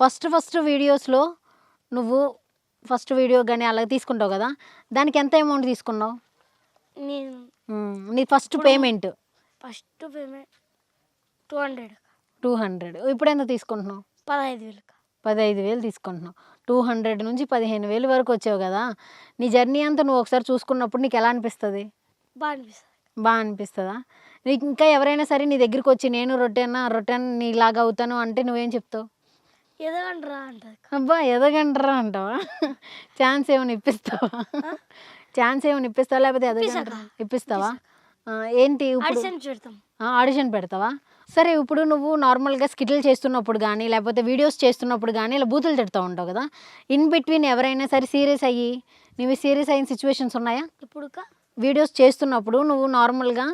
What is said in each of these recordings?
First first వీడియోస్లో నువ్వు first video కానీ అలా తీసుకుంటావు కదా? దానికి ఎంత అమౌంట్ తీసుకున్నావు? నేను మ్మ్. నీ first payment? First payment two hundred two hundred. ఇప్పుడు ఎంత తీసుకుంటున్నావు? పదహైదు వేలు పదహైదు వేలు తీసుకుంటున్నావు. టూ హండ్రెడ్ నుంచి పదిహేను వేలు వరకు వచ్చావు కదా? నీ జర్నీ అంతా నువ్వు ఒకసారి చూసుకున్నప్పుడు నీకు ఎలా అనిపిస్తుంది? బాగా అనిపిస్తుంది బాగా అనిపిస్తుందా? నీకు ఇంకా ఎవరైనా సరే నీ దగ్గరికి వచ్చి నేను రొట్టెన రొట్టెన నీలాగా అవుతాను అంటే నువ్వేం చెప్తావు? అంటది. అబ్బా ఎదగంటరా అంటావా? ఛాన్స్ ఏమైనా ఇప్పిస్తావా? ఛాన్స్ ఏమైనా ఇప్పిస్తావా? లేకపోతే ఎదగంటరా ఇప్పిస్తావా? ఏంటి ఆడిషన్ పెడతాం. ఆడిషన్ పెడతావా? సరే ఇప్పుడు నువ్వు నార్మల్గా స్కిట్లు చేస్తున్నప్పుడు కానీ లేకపోతే వీడియోస్ చేస్తున్నప్పుడు కానీ ఇలా బూతులు తిడుతూ ఉంటావు కదా? ఇన్ బిట్వీన్ ఎవరైనా సరే సీరియస్ అయ్యి నువ్వు సీరియస్ అయిన సిచ్యువేషన్స్ ఉన్నాయా? ఇప్పుడు వీడియోస్ చేస్తున్నప్పుడు నువ్వు నార్మల్గా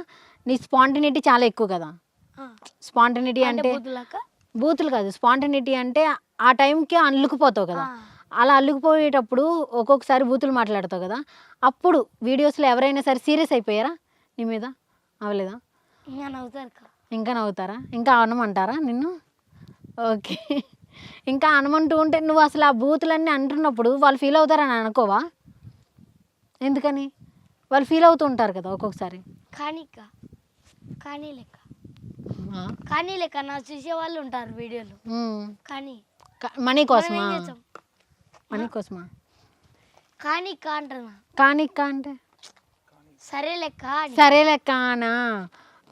నీ స్పాంటినిటీ చాలా ఎక్కువ కదా? స్పాంటినిటీ అంటే బూతులు కాదు. స్పాంటినిటీ అంటే ఆ టైంకి అల్లుకుపోతావు కదా. అలా అల్లుకుపోయేటప్పుడు ఒక్కొక్కసారి బూతులు మాట్లాడతావు కదా. అప్పుడు వీడియోస్లో ఎవరైనా సరే సీరియస్ అయిపోయారా నీ మీద? అవలేదా ఇంకా నవ్వుతారు ఇంకా నవ్వుతారా? ఇంకా అనమంటారా నిన్ను? ఓకే. ఇంకా అనమంటూ ఉంటే నువ్వు అసలు ఆ బూతులన్నీ అంటున్నప్పుడు వాళ్ళు ఫీల్ అవుతారని అనుకోవా? ఎందుకని? వాళ్ళు ఫీల్ అవుతూ ఉంటారు కదా ఒక్కొక్కసారి. కానీ కానీ లెక్క. కానీ లెక్క నా చూసే వాళ్ళు ఉంటారు వీడియోలు. కానీ మనీ కోసమా? మనీ కోసమా? కానీ కా అంటున్నా. కానీ అంటే? సరే లెక్క. సరే లెక్క అనా?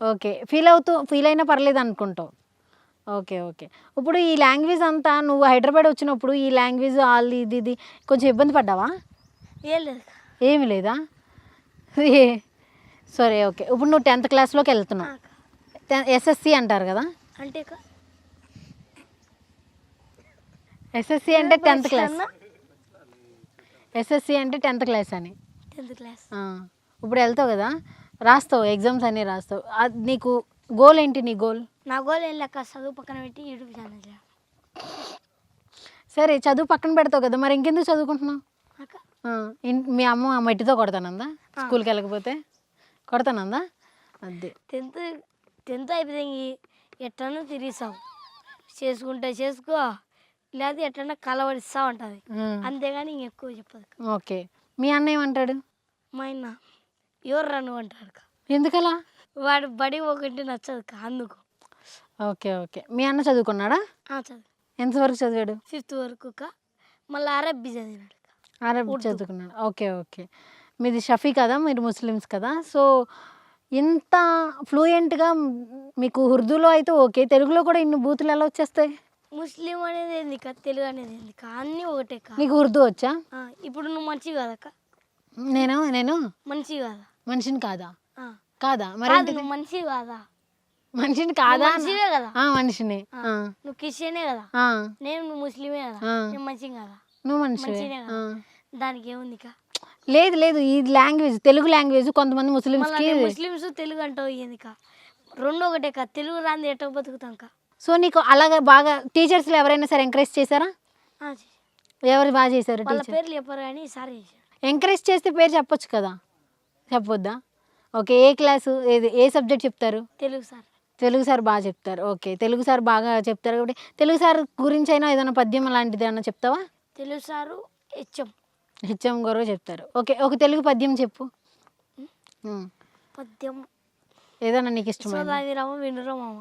ఓకే. ఫీల్ అవుతూ ఫీల్ అయినా పర్లేదు అనుకుంటావు. Okay okay. ఇప్పుడు ఈ లాంగ్వేజ్ అంతా నువ్వు హైదరాబాద్ వచ్చినప్పుడు ఈ లాంగ్వేజ్ వాళ్ళు ఇది ఇది కొంచెం ఇబ్బంది పడ్డావా. ఏమి లేదా? సరే ఓకే. ఇప్పుడు నువ్వు టెన్త్ క్లాస్లోకి వెళ్తున్నావు. ఎస్ఎస్సి అంటారు కదా? అంటే ఎస్ఎస్సి అంటే టెన్త్ క్లాస్. ఎస్ఎస్సి అంటే టెన్త్ క్లాస్ అని. Tenth class. ఇప్పుడు వెళ్తావు కదా? రాస్తావు ఎగ్జామ్స్ అన్నీ రాస్తావు. అది నీకు గోల్ ఏంటి నీ గోల్? నా గోల్ ఏం లెక్క చదువు పక్కన పెట్టి యూట్యూబ్ ఛానల్ సరే చదువు పక్కన పెడతావు కదా మరి ఇంకెందుకు చదువుకుంటున్నావు? మీ అమ్మ ఆ మట్టితో కొడతానందా? స్కూల్కి వెళ్ళకపోతే? కొడతానందా? అదే టెన్త్ టెన్త్ అయిపోయింది. ఎట్లనో తిరిగిస్తావు చేసుకుంటే చేసుకో లేదా ఎట్లన్నా కలవడిస్తా ఉంటుంది. అంతేగాని ఇంక ఎక్కువ చెప్పదు. ఓకే. మీ అన్న ఏమంటాడు? మా ఆయన ఎవరు రన్ను అంటాడు. ఎందుకలా? వాడు బడి ఒకటి నచ్చదు అందుకు. Okay okay. మీ అన్న చదువుకున్నాడా? ఆ, చదువు. ఎంతవరకు చదివాడు? ఫిఫ్త్ వరకు. మళ్ళీ అరబ్బీ చదివినాడు అక్క. అరబ్ చదువుకున్నాడు. Okay okay. మీది షఫీ కదా? మీరు ముస్లిమ్స్ కదా? సో ఇంత ఫ్లూయెంట్గా మీకు ఉర్దూలో అయితే ఓకే తెలుగులో కూడా ఇన్ని బూతులు ఎలా వచ్చేస్తాయి? ముస్లిం అనేది ఏంది అక్క, తెలుగు అనేది ఏంది? అక్క, అన్నీ ఒకటే అక్క. నీకు ఉర్దూ వచ్చా? ఆ ఇప్పుడు నువ్వు మంచివి కాదక్క నేను? నేను? మంచివి కాదా? మనిషిని కాదా? ఆ. కాదా? మరి కాదు నువ్వు మంచివి కాదా? మనిషిని కాదా కదా? ఆ, మనిషిని. ఆ. నువ్వు క్రిస్టియనే కదా? ఆ, నేను నువ్వు ముస్లిమే కదా? ఆ. నేను మంచిగా కదా? నువ్వు మనిషివే. మంచినే ఆ. కదా దానికి ఏముంది ఇక లేదు లేదు ఈ లాంగ్వేజ్ తెలుగు లాంగ్వేజ్ కొంతమంది ముస్లిమ్స్కి మళ్ళీ ముస్లిమ్స్ తెలుగు అంటావు ఏంది ఇక రెండు ఒకటే కా తెలుగు రాంది ఎటో బతుకుతాం కా? సో నీకు అలాగే బాగా టీచర్స్లో ఎవరైనా సరే ఎంకరేజ్ చేశారా? ఎవరు బాగా చేశారు వాళ్ళ పేర్లు చెప్పారు కానీ ఎంకరేజ్ చేస్తే పేరు చెప్పొచ్చు కదా? చెప్పొద్దా? ఓకే ఏ క్లాసు ఏది ఏ సబ్జెక్ట్ చెప్తారు? తెలుగు సార్. తెలుగు సార్ బాగా చెప్తారు. ఓకే తెలుగు సార్ బాగా చెప్తారు కాబట్టి తెలుగు సార్ గురించి అయినా ఏదైనా పద్యం లాంటిది ఏమైనా చెప్తావా? Telugu sir HM. హెచ్ఎం గారు చెప్తారు. ఓకే ఒక తెలుగు పద్యం చెప్పు. పద్యం. ఏదైనా నీకు ఇష్టమైన సోదాది రామ వినురా మామ.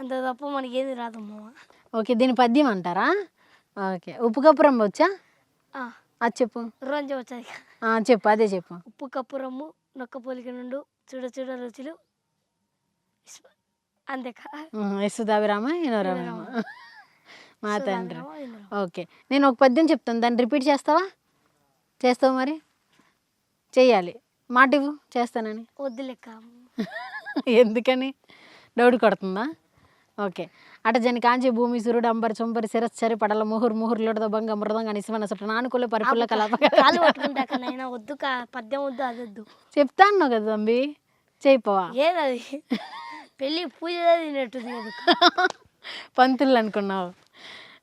అంత తప్ప మనకి ఏది రాదు మామ. ఓకే దీని పద్యం అంటారా? ఓకే ఉప్పు కప్పురం వచ్చా అది చెప్పు. రోజు వచ్చాది చెప్పు అదే చెప్పు. ఉప్పు కప్పురమ్ము నొక్క పోలిక నుండు చూడ చూడ రుచులు. అంతేకా? యశుదాభిరామ ఇనోరామ మా తండ్రి. ఓకే. నేను ఒక పద్యం చెప్తాను. దాన్ని రిపీట్ చేస్తావా? చేస్తావు మరి? చెయ్యాలి. మాట ఇవ్వు. చేస్తానని. వద్దు లెక్క ఎందుకని? డౌట్ కొడుతుందా? ఓకే. అట జని కాంచి భూమి సురుడు అంబర్ చొంబరి శిరస్సరి పడల ముహుర్ ముహుర్ లొడద భంగ మృదంగ నిశమన సుట నానుకుల పరిపుల్ల కలాప వద్దు పద్యం వద్దు అది వద్దు. చెప్తా అన్నావు కదా తంబి చేయిపోవా ఏదది? పెళ్ళి పూజ తినట్టుంది పంతులు అనుకున్నావు.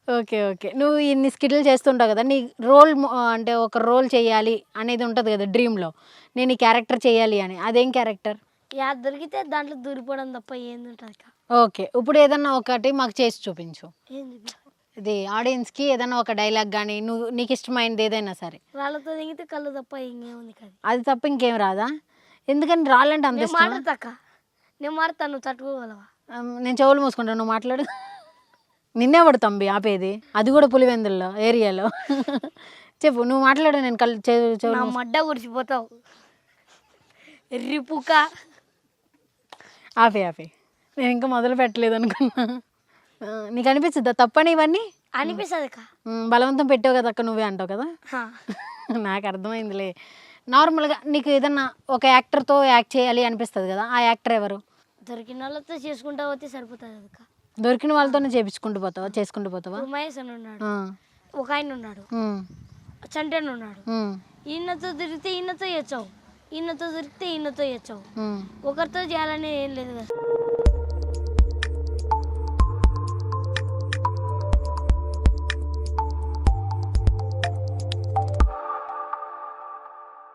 Okay okay. నువ్వు ఇన్ని స్కిట్లు చేస్తుంటావు కదా నీ రోల్ అంటే ఒక రోల్ చేయాలి అనేది ఉంటుంది కదా డ్రీమ్లో. నేను ఈ క్యారెక్టర్ చేయాలి అని. అదేం క్యారెక్టర్? యా దొరికితే దాంట్లో దూరిపోవడం తప్ప ఏంది ఉంటుంది ఓకే. ఇప్పుడు ఏదన్నా ఒకటి మాకు చేసి చూపించు. ఇది ఆడియన్స్కి ఏదైనా ఒక డైలాగ్ కానీ నువ్వు నీకు ఇష్టమైనది ఏదైనా సరే. రాళ్ళతో దిగితే కళ్ళు తప్ప ఇంకేముంది కాదు. అది తప్ప ఇంకేం రాదా? ఎందుకని రాళ్ళంటే అంత నేను ఇష్టమా? మాట్లాడతాక నేను నువ్వు తట్టుకోగలవా? నేను చెవులు మూసుకుంటాను నువ్వు మాట్లాడు. నిన్నేవాడు తంబి ఆపేది? అది కూడా పులివెందుల్లో ఏరియాలో. చెప్పు నువ్వు మాట్లాడు నేను కళ్ళు నా మడ్డ గుడిచిపోతావు. ఎర్రిపుక ఆపే ఆపే. నేను ఇంకా మొదలు పెట్టలేదు అనుకున్నా. నీకు అనిపిస్తుందా? తప్పని ఇవన్నీ? అనిపిస్తుంది బలవంతం పెట్టావు కదా అక్క నువ్వే అంటావు కదా. నాకు అర్థమైందిలే. నార్మల్గా నీకు ఏదన్నా ఒక యాక్టర్తో యాక్ట్ చేయాలి అనిపిస్తుంది కదా? ఆ యాక్టర్ ఎవరు? దొరికిన వాళ్ళతో చేసుకుంటా పోతే సరిపోతుంది అక్క. దొరికిన వాళ్ళతోనే చేపించుకుంటూ పోతావా? చేసుకుంటూ పోతావా? మహేష్ అని ఉన్నాడు. ఆ, ఒక ఆయన ఉన్నాడు. ఉమ్, చంటన్ ఉన్నాడు. ఉమ్, ఈయనతో దొరికితే ఈయనతో చేచ్చావు ఈయనతో దొరికితే ఈయనతో చేచ్చావు ఉమ్. ఒకరితో చేయాలని ఏం లేదు కదా.